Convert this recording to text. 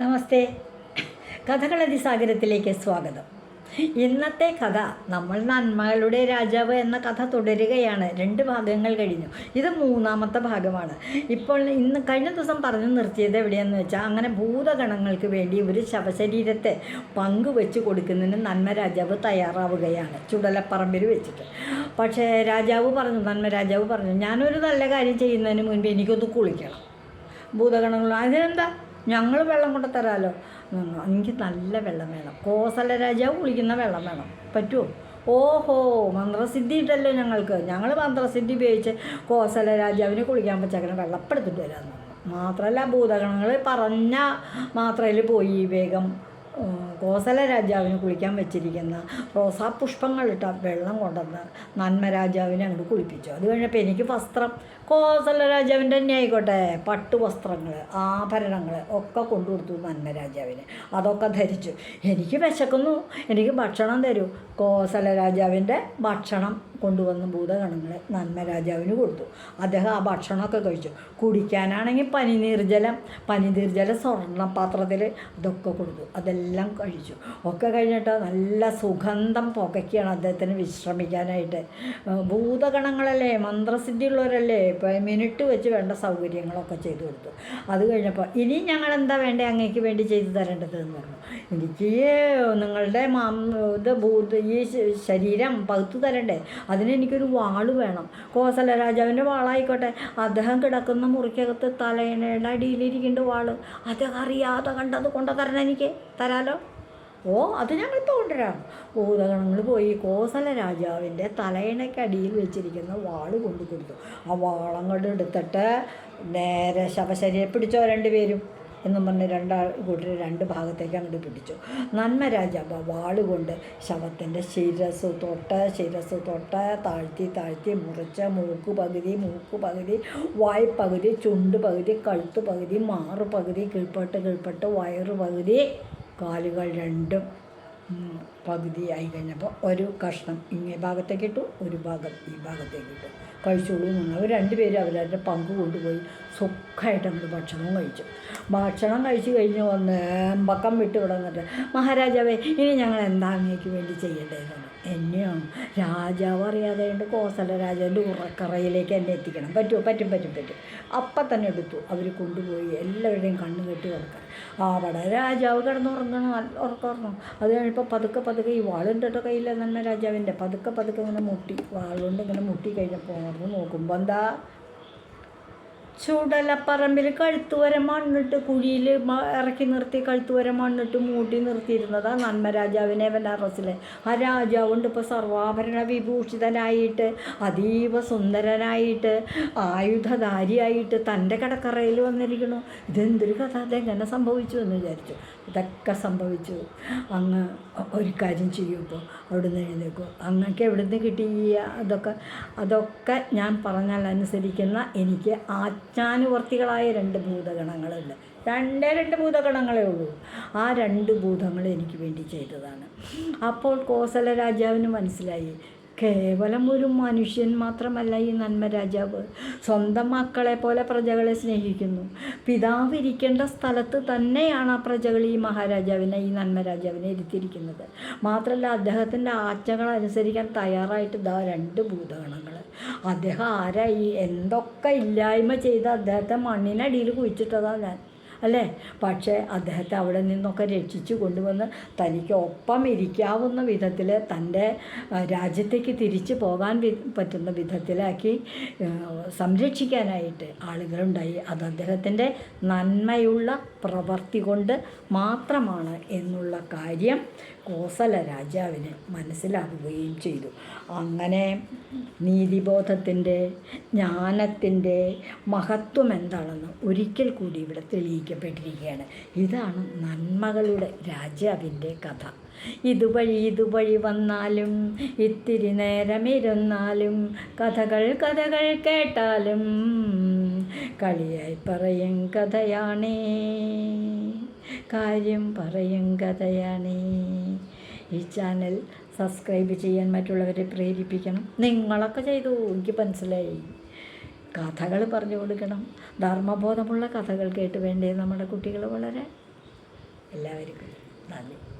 നമസ്തേ. കഥകളതിസാഗരത്തിലേക്ക് സ്വാഗതം. ഇന്നത്തെ കഥ നമ്മൾ നന്മകളുടെ രാജാവ് എന്ന കഥ തുടരുകയാണ്. രണ്ട് ഭാഗങ്ങൾ കഴിഞ്ഞു. ഇത് മൂന്നാമത്തെ ഭാഗമാണ്. ഇപ്പോൾ ഇന്ന് കഴിഞ്ഞ ദിവസം പറഞ്ഞു നിർത്തിയത് എവിടെയെന്ന് വെച്ചാൽ അങ്ങനെ ഭൂതഗണങ്ങൾക്ക് വേണ്ടി ഒരു ശവശരീരത്തെ പങ്കുവെച്ച് കൊടുക്കുന്നതിന് നന്മ രാജാവ് തയ്യാറാവുകയാണ്. ചുടലപ്പറമ്പിൽ വെച്ചിട്ട്. പക്ഷേ രാജാവ് പറഞ്ഞു നന്മ രാജാവ് പറഞ്ഞു ഞാനൊരു നല്ല കാര്യം ചെയ്യുന്നതിന് മുൻപ് എനിക്കൊന്ന് കുളിക്കണം. ഭൂതഗണങ്ങൾ അതിനെന്താ? ഞങ്ങൾ വെള്ളം കൊണ്ട് തരാമല്ലോ എനിക്ക് നല്ല വെള്ളം വേണം. കോസല രാജാവ് കുളിക്കുന്ന വെള്ളം വേണം. പറ്റുമോ ഓഹോ മന്ത്രസിദ്ധി ഇട്ടല്ലോ ഞങ്ങൾക്ക്. ഞങ്ങൾ മന്ത്രസിദ്ധി ഉപയോഗിച്ച് കോസല രാജാവിന് കുളിക്കാൻ പച്ചക്കനെ വെള്ളപ്പെടുത്തിട്ട് വരാമെന്ന് മാത്രമല്ല ഭൂതഗണങ്ങൾ പറഞ്ഞ മാത്രയിൽ പോയി വേഗം കോസല രാജാവിന് കുളിക്കാൻ വെച്ചിരിക്കുന്ന റോസാപുഷ്പങ്ങളിട്ട വെള്ളം കൊണ്ടുവന്ന് നന്മ രാജാവിനെ അങ്ങോട്ട് കുളിപ്പിച്ചു. അത് കഴിഞ്ഞപ്പോൾ എനിക്ക് വസ്ത്രം കോസല രാജാവിന്റെ തന്നെ ആയിക്കോട്ടെ പട്ടു വസ്ത്രങ്ങൾ ആഭരണങ്ങൾ ഒക്കെ കൊണ്ടുകൊടുത്തു നന്മ രാജാവിന്. അതൊക്കെ ധരിച്ചു. എനിക്ക് വിശക്കുന്നു എനിക്ക് ഭക്ഷണം തരൂ. കോസല രാജാവിന്റെ ഭക്ഷണം കൊണ്ടുവന്ന് ഭൂതഗണങ്ങളെ നന്മ രാജാവിന് കൊടുത്തു. അദ്ദേഹം ആ ഭക്ഷണമൊക്കെ കഴിച്ചു. കുടിക്കാനാണെങ്കിൽ പനിനീർജലം പനിനീർജല സ്വർണപാത്രത്തിൽ ഇതൊക്കെ കൊടുത്തു. അതെല്ലാം കഴിച്ചു. ഒക്കെ കഴിഞ്ഞിട്ട് നല്ല സുഗന്ധം പുകയ്ക്കുകയാണ് അദ്ദേഹത്തിന് വിശ്രമിക്കാനായിട്ട്. ഭൂതഗണങ്ങളല്ലേ മന്ത്രസിദ്ധിയുള്ളവരല്ലേ ഇപ്പം മിനിറ്റ് വെച്ച് വേണ്ട സൗകര്യങ്ങളൊക്കെ ചെയ്തു കൊടുത്തു. അത് കഴിഞ്ഞപ്പോൾ ഇനി ഞങ്ങൾ എന്താ വേണ്ടേ അങ്ങേക്ക് വേണ്ടി ചെയ്തു തരേണ്ടത് എന്ന് പറഞ്ഞു. എനിക്ക് നിങ്ങളുടെ മാം ഇത് ഭൂത ഈ ശരീരം പകുത്തു തരണ്ടേ? അതിന് എനിക്കൊരു വാൾ വേണം. കോസല രാജാവിന്റെ വാളായിക്കോട്ടെ. അദ്ദേഹം കിടക്കുന്ന മുറിക്കകത്ത് തലയിണയുടെ അടിയിലിരിക്കേണ്ട വാൾ. അദ്ദേഹം അറിയാതെ കണ്ടത് കൊണ്ടു തരണം എനിക്ക്. തരാലോ? ഓ അത് ഞങ്ങളിപ്പോൾ കൊണ്ടുവരാം ഭൂതഗണങ്ങൾ പോയി കോസല രാജാവിന്റെ തലയിണയ്ക്കടിയിൽ വെച്ചിരിക്കുന്ന വാൾ കൊണ്ടു കൊടുത്തു ആ വാളങ്ങോട്ട് എടുത്തിട്ട് നേരെ ശവശരീരം പിടിച്ചോ രണ്ടുപേരും. എന്നും പറഞ്ഞ് രണ്ടാൾ കൂട്ടർ രണ്ട് ഭാഗത്തേക്ക് അങ്ങോട്ട് പിടിച്ചു. നന്മ രാജാവ് വാളുകൊണ്ട് വാൾ കൊണ്ട് ശവത്തിന്റെ ശിരസ് തൊട്ട് ശിരസ് തൊട്ട് താഴ്ത്തി താഴ്ത്തി മുറിച്ച് മൂക്ക് പകുതി മൂക്ക് പകുതി വായ് പകുതി ചുണ്ട് പകുതി കഴുത്ത് പകുതി മാറ് പകുതി കീഴ്പ്പെട്ട് കീഴ്പ്പെട്ട് വയറ് പകുതി കാലുകൾ രണ്ടും. പകുതിയായി കഴിഞ്ഞപ്പോൾ ഒരു കഷ്ണം ഇങ്ങേ ഭാഗത്തേക്ക് ഇട്ടു ഒരു ഭാഗം ഈ ഭാഗത്തേക്ക് ഇട്ടു. കഴിച്ചോളൂ എന്ന് അവർ രണ്ടുപേരും അവരവരുടെ പങ്ക് കൊണ്ടുപോയി സുഖമായിട്ട് അങ്ങോട്ട് ഭക്ഷണവും കഴിച്ചു. ഭക്ഷണം കഴിച്ചു കഴിഞ്ഞ് വന്ന് പക്കം വിട്ട് കിടന്നിട്ട് മഹാരാജാവേ ഇനി ഞങ്ങൾ എന്താ അങ്ങേക്ക് വേണ്ടി ചെയ്യേണ്ടതെന്ന് എന്നെയാണ് രാജാവ് അറിയാതെ കൊണ്ട് കോസല രാജാവിന്റെ ഉറക്കറയിലേക്ക് എന്നെ എത്തിക്കണം. പറ്റുമോ? പറ്റും പറ്റും പറ്റും. അപ്പം തന്നെ എടുത്തു. അവർ കൊണ്ടുപോയി എല്ലാവരുടെയും കണ്ണ് കെട്ടി കിടക്കാൻ അവിടെ രാജാവ് കിടന്നുറങ്ങണം. ഉറക്കം ഉറങ്ങണം. അത് കഴിഞ്ഞപ്പോൾ പതുക്കെ പതുക്കെ ഈ വാളുണ്ടോ കയ്യിൽ തന്നെ രാജാവിന്റെ. പതുക്കെ പതുക്കെ ഇങ്ങനെ മുട്ടി വാളുകൊണ്ട് ഇങ്ങനെ മുട്ടി കഴിഞ്ഞപ്പോൾ ഓർന്ന് നോക്കുമ്പോൾ എന്താ? ചുടലപ്പറമ്പിൽ കഴുത്തുവരെ മണ്ണിട്ട് കുഴിയിൽ ഇറക്കി നിർത്തി കഴുത്തുവരെ മണ്ണിട്ട് മൂട്ടി നിർത്തിയിരുന്നതാ നന്മ രാജാവിനെ ബനാറസിലെ ആ രാജാവുണ്ട് ഇപ്പോൾ സർവാഭരണ വിഭൂഷിതനായിട്ട് അതീവ സുന്ദരനായിട്ട് ആയുധധാരിയായിട്ട് തന്റെ കടക്കറയിൽ വന്നിരിക്കണു ഇതെന്തൊരു കഥ? അതെങ്ങനെ സംഭവിച്ചു എന്ന് വിചാരിച്ചു. ഇതൊക്കെ സംഭവിച്ചു. അങ്ങ് ഒരു കാര്യം ചെയ്യൂ ഇപ്പോൾ അവിടുന്ന് എഴുന്നേക്കും. അങ്ങക്ക് എവിടുന്ന് കിട്ടി അതൊക്കെ? അതൊക്കെ ഞാൻ പറഞ്ഞാൽ അനുസരിക്കുന്ന എനിക്ക് ആജ്ഞാനുവർത്തികളായ രണ്ട് ഭൂതഗണങ്ങളുണ്ട്. രണ്ടേ രണ്ട് ഭൂതഗണങ്ങളേ ഉള്ളൂ. ആ രണ്ട് ഭൂതങ്ങൾ എനിക്ക് വേണ്ടി ചെയ്തതാണ്. അപ്പോൾ കോസല രാജാവിന് മനസ്സിലായി. കേവലം ഒരു മനുഷ്യൻ മാത്രമല്ല ഈ നന്മ രാജാവ്. സ്വന്തം മക്കളെ പോലെ പ്രജകളെ സ്നേഹിക്കുന്നു. പിതാവ് ഇരിക്കേണ്ട സ്ഥലത്ത് തന്നെയാണ് ആ പ്രജകൾ ഈ മഹാരാജാവിനെ ഈ നന്മ രാജാവിനെ ഇരുത്തിയിരിക്കുന്നത്. മാത്രമല്ല അദ്ദേഹത്തിന്റെ ആജ്ഞകൾ അനുസരിക്കാൻ തയ്യാറായിട്ട് ഇതാ രണ്ട് ഭൂതഗണങ്ങൾ. അദ്ദേഹം ആരായി എന്തൊക്കെ ഇല്ലായ്മ ചെയ്ത് അദ്ദേഹത്തെ മണ്ണിനടിയിൽ കുഴിച്ചിട്ടതാണ് ഞാൻ. അല്ലേ? പക്ഷേ അദ്ദേഹത്തെ അവിടെ നിന്നൊക്കെ രക്ഷിച്ചു കൊണ്ടുവന്ന് തനിക്ക് ഒപ്പം ഇരിക്കാവുന്ന വിധത്തിൽ തന്റെ രാജ്യത്തേക്ക് തിരിച്ചു പോകാൻ പറ്റുന്ന വിധത്തിലാക്കി സംരക്ഷിക്കാനായിട്ട് ആളുകളുണ്ടായി. അത് അദ്ദേഹത്തിന്റെ നന്മയുള്ള പ്രവൃത്തി കൊണ്ട് മാത്രമാണ് എന്നുള്ള കാര്യം കോസല രാജാവിന് മനസ്സിലാവുകയും ചെയ്തു. അങ്ങനെ നീതിബോധത്തിന്റെ ജ്ഞാനത്തിന്റെ മഹത്വം എന്താണെന്ന് ഒരിക്കൽ കൂടി ഇവിടെ തെളിയിക്കപ്പെട്ടിരിക്കുകയാണ് ഇതാണ് നന്മകളുടെ രാജാവിന്റെ കഥ. ഇതുവഴി ഇതുവഴി വന്നാലും ഇത്തിരി നേരമിരുന്നാലും കഥകൾ കഥകൾ കേട്ടാലും കളിയായി പറയും കഥയാണേ കാര്യം പറയും കഥയാണേ. ഈ ചാനൽ സബ്സ്ക്രൈബ് ചെയ്യാൻ മറ്റുള്ളവരെ പ്രേരിപ്പിക്കണം. നിങ്ങളൊക്കെ ചെയ്തു. എനിക്ക് മനസ്സിലായി. കഥകൾ പറഞ്ഞു കൊടുക്കണം. ധർമ്മബോധമുള്ള കഥകൾ കേട്ട് വേണ്ടേ നമ്മുടെ കുട്ടികൾ വളരെ? എല്ലാവർക്കും നന്ദി.